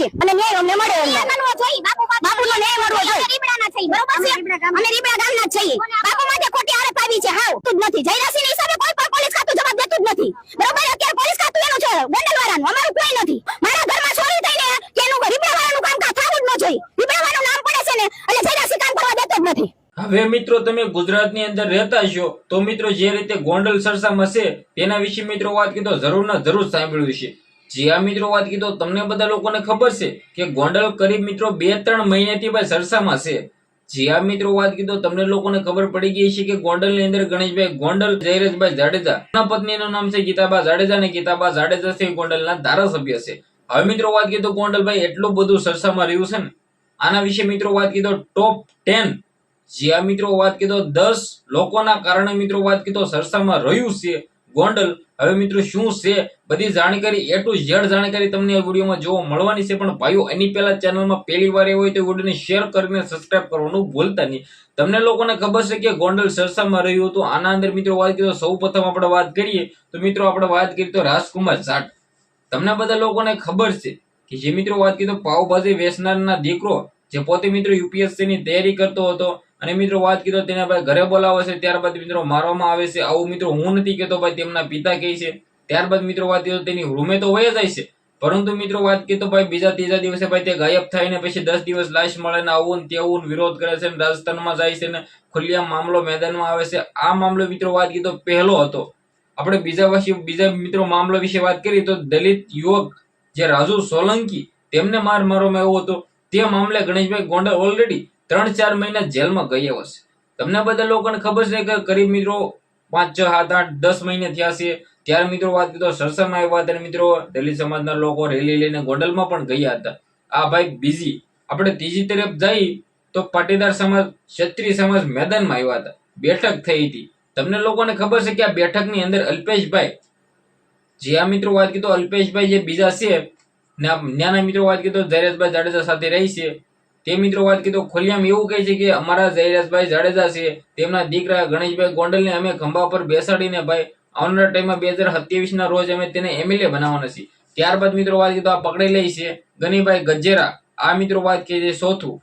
છે. અને ન્યાય અમને મળે બાપુનો ન્યાય મળવો જોઈએ. રીબડાના છે બરોબર છે? અમે રીબડા ગામના જ છીએ. બાપુ માટે ખોટી આરોપ આવી છે હાવ. તું જ નથી. જયરાસિંહ હિસાબે કોઈ પણ પોલીસ ખાતું જવાબ દેતું જ નથી. બરોબર? અત્યારે પોલીસ ખાતું એનું છે. ગોંડલ વાળાનું અમારું કોઈ નથી. મારા ઘરમાં ચોરી થઈને કે એનું રીબડા વાળાનું કામ કા થવું જ ન જોઈએ. રીબડા વાળાનું નામ પડે છે ને એટલે જયરાસી કામ કરવા દેતો જ નથી. હવે મિત્રો તમે ગુજરાતની અંદર રહેતા છો તો મિત્રો જે રીતે ગોંડલ સરસામાં છે તેના વિશે મિત્રો વાત કીધો જરૂર ના જરૂર સાંભળ્યું છે. જે મિત્રો વાત કીધો, તમને બધા લોકોને ખબર છે કે ગોંડલ કરીબ મિત્રો બે ત્રણ મહિનાથી ભાઈ સરસામાં છે. જે આ મિત્રો વાત કીધો, તમને લોકોને ખબર પડી ગઈ છે કે ગોંડલની અંદર ગણેશભાઈ ગોંડલ જયરેશભાઈ જાડેજા પત્નીનું નામ છે ગીતાબા જાડેજા અને ગીતાબા જાડેજા છે ગોંડલના ધારાસભ્ય છે. હવે મિત્રો વાત કીધો, ગોંડલભાઈ એટલું બધું સરસામાં રહ્યું છે ને, આના વિશે મિત્રો વાત કીધો ટોપ ટેન જે મિત્રો વાત કીધો, દસ લોકોના કારણે મિત્રો વાત કીધો, સરસામાં રહ્યું છે. ગોંડલ. હવે મિત્રો શું છે? બધી જાણકારી એ ટુ ઝેડ જાણકારી તમને આ વિડીયોમાં જોવા મળવાની છે. પણ ભાઈઓ, એની પહેલા ચેનલમાં પહેલી વાર હોય તો વિડીયોને શેર કરીને સબસ્ક્રાઇબ કરવાનું ભૂલતા નહીં. તમને લોકોને ખબર છે કે ગોંડલ સરસામાં રહ્યું હતું. આના અંદર મિત્રો વાત કીધો સૌ પ્રથમ આપણે વાત કરીએ તો મિત્રો આપણે વાત કરીએ તો રાજકુમાર જાટ તમને બધા લોકોને ખબર છે કે જે મિત્રો વાત કીધો પાવભાજી વેચનારના દીકરો, જે પોતે મિત્રો યુપીએસસી ની તૈયારી કરતો હતો અને મિત્રો વાત કીધો તેના ભાઈ ઘરે બોલાવે છે, ત્યારબાદ મિત્રો મારવામાં આવે છે. આવું મિત્રો હું નથી કહેતો ભાઈ, તેમના પિતા કહે છે. ત્યારબાદ મિત્રો વાત કીધો તેની રૂમે તો વહી જાય છે. પરંતુ મિત્રો વાત કીધો ભાઈ બીજા ત્રીજા દિવસે ભાઈ તે ગાયબ થાય ને પછી દસ દિવસ લાશ મળે ને આવું તેવું વિરોધ કરે છે રાજસ્થાનમાં જાય છે ને ખુલ્લા મામલો મેદાનમાં આવે છે. આ મામલો મિત્રો વાત કીધો પહેલો હતો. આપણે બીજા વર્ષે બીજા મિત્રો મામલો વિશે વાત કરી તો દલિત યુવક જે રાજુ સોલંકી, તેમને માર મારવામાં આવ્યો હતો. તે મામલે ગણેશભાઈ ગોંડલ ઓલરેડી ત્રણ ચાર મહિના જેલમાં ગયા હશે તમને બધા લોકોને ખબર છે કે કરીબ મિત્રો પાંચ, છ, સાત, આઠ, દસ મહિને થયા છે. ત્યારે મિત્રો વાત કીધો સરસામાં આવ્યા ત્યારે મિત્રો દલિત સમાજના લોકો રેલી લઈને ગોંડલમાં પણ ગયા હતા. આ ભાઈ બીજી. આપણે ત્રીજી તરફ જઈ તો પાટીદાર સમાજ, ક્ષત્રિય સમાજ મેદાનમાં આવ્યા હતા. બેઠક થઈ હતી. તમને લોકોને ખબર છે કે આ બેઠકની અંદર અલ્પેશભાઈ, જે આ મિત્રો વાત કીધો અલ્પેશભાઈ જે બીજા છે ને નાના મિત્રો વાત કીધો જયરાજભાઈ જાડેજા સાથે રહી છે. તે મિત્રો વાત કીધો, ખોલિયામ એવું કહે છે કે અમારા જયરાજભાઈ જાડેજા છે, તેમના દીકરા ગણેશભાઈ ગોંડલને અમે ખંભા પર બેસાડીને ભાઈ, આવનારા ટાઈમમાં બે હજાર સત્યાવીસ ના રોજ અમે તેને એમએલએ બનાવવાના છીએ. ત્યારબાદ મિત્રો વાત કીધો, આ પકડી લઈ છે ગનીભાઈ ગજેરા. આ મિત્રો વાત કહે છે ચોથું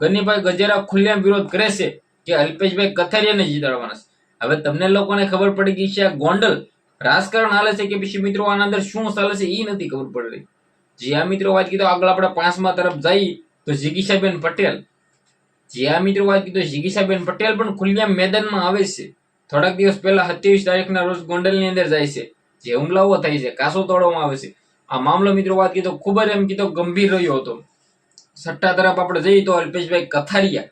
ગનીભાઈ ગજેરા ખુલ્લેઆમ વિરોધ કરે છે કે અલ્પેશભાઈ કથારિયાને જીતાડવાના છે. હવે તમને લોકોને ખબર પડી ગઈ છે આ ગોંડલ રાજકારણ હાલે છે કે પછી મિત્રો આના અંદર શું ચાલે છે એ નથી ખબર પડી રહી. જે આ મિત્રો વાત કીધો, આગળ આપણે પાંચમા તરફ જઈ તો જીગીશાબેન પટેલ. જે આ મિત્રો વાત કીધો, જીગીશાબેન પટેલ પણ ખુલ્લા મેદાનમાં આવે છે. થોડાક દિવસ પહેલા સત્યાવીસ તારીખના રોજ ગોંડલની અંદર જાય છે. જે હુમલાઓ થાય છે, કાસો તોડવામાં આવે છે. આ મામલો મિત્રો વાત કીધો, ખૂબ જ એમ કીધો ગંભીર રહ્યો હતો. સટ્ટા તરફ આપણે જઈએ તો અલ્પેશભાઈ કથારિયા.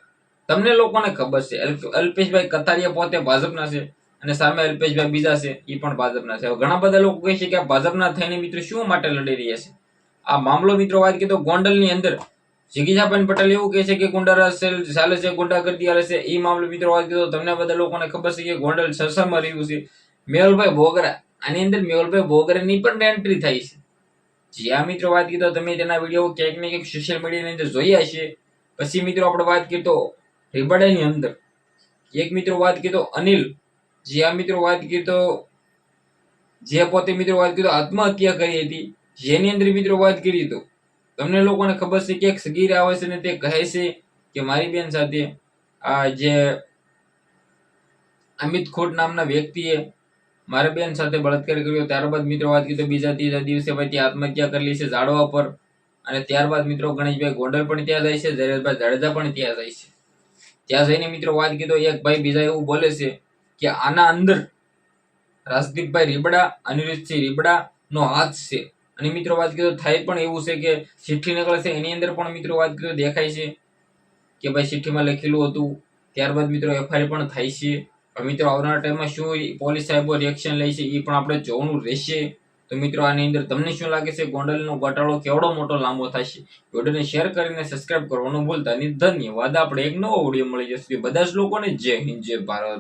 તમને લોકોને ખબર છે, અલ્પ- અલ્પેશભાઈ કથારિયા પોતે ભાજપના છે અને સામે અલ્પેશભાઈ બીજા છે એ પણ ભાજપના છે. ઘણા બધા લોકો કહે છે કે આ ભાજપના થઈને મિત્રો શું માટે લડી રહ્યા છે? આ મામલો મિત્રો વાત કીધો, ગોંડલની અંદર જિગીજાબેન પટેલ એવું કહે છે કે ગુંડા સેલ ચાલે છે, ગુંડા કરતી હાલે છે. એ મામલે મિત્રો વાત કીધો તમને બધા લોકોને ખબર છે કે ગોંડલ સરસામાં રહ્યું છે. મેહુલભાઈ ભોગરા, આની અંદર મેહુલભાઈ ભોગરાની પણ એન્ટ્રી થઈ છે. જ્યાં મિત્રો, વાત કીધો તમે તેના વીડિયો ક્યાંક ને ક્યાંક સોશિયલ મીડિયાની અંદર જોયા છે પછી મિત્રો આપણે વાત તો રીબાડાની અંદર. એક મિત્રો વાત કીધો અનિલ. જે આ મિત્રો, વાત તો જે પોતે મિત્રો વાત તો આત્મહત્યા કરી હતી. જેની અંદર મિત્રો વાત કરી તો તમને લોકોને ખબર છે કે એક સગીર આવે છે ને તે કહે છે કે મારી બેન સાથે આ જે અમિત ખોટ નામના વ્યક્તિએ મારા બેન સાથે બળાત્કાર કર્યો, ત્યારબાદ મિત્રો વાત કરી બીજા ત્રીજા દિવસે ભાઈ ત્યાં આત્મહત્યા કરેલી છે ઝાડવા પર અને ત્યારબાદ મિત્રો ગણેશભાઈ ગોંડલ પણ ત્યાં જાય છે જયરાજભાઈ જાડેજા પણ ત્યાં જાય છે. ત્યાં જઈને મિત્રો વાત કીધો એક ભાઈ બીજા એવું બોલે છે કે આના અંદર રાજદીપભાઈ રીબડા, અનિરુદ્ધસિંહ રીબડા નો હાથ છે. અને મિત્રો વાત કીધો થાય પણ એવું છે કે ચિઠ્ઠી નીકળે છે, એની અંદર પણ મિત્રો વાત કરીએ દેખાય છે કે ભાઈ ચિઠ્ઠીમાં લખેલું હતું. ત્યારબાદ મિત્રો એફઆઈઆર પણ થાય છે. મિત્રો આવનારા ટાઈમમાં શું પોલીસ સાહેબો રિએક્શન લે છે, એ પણ આપણે જોવાનું રહેશે. તો મિત્રો આની અંદર તમને શું લાગે છે, ગોંડલનો ઘટાડો કેવડો મોટો લાંબો થશે? વિડીયોને શેર કરીને સબસ્ક્રાઇબ કરવાનું ભૂલતા નહીં. ધન્યવાદ. આપણે એક નવો વીડિયો મળી જશે. બધા જ લોકોને જય હિન્દ, જય ભારત.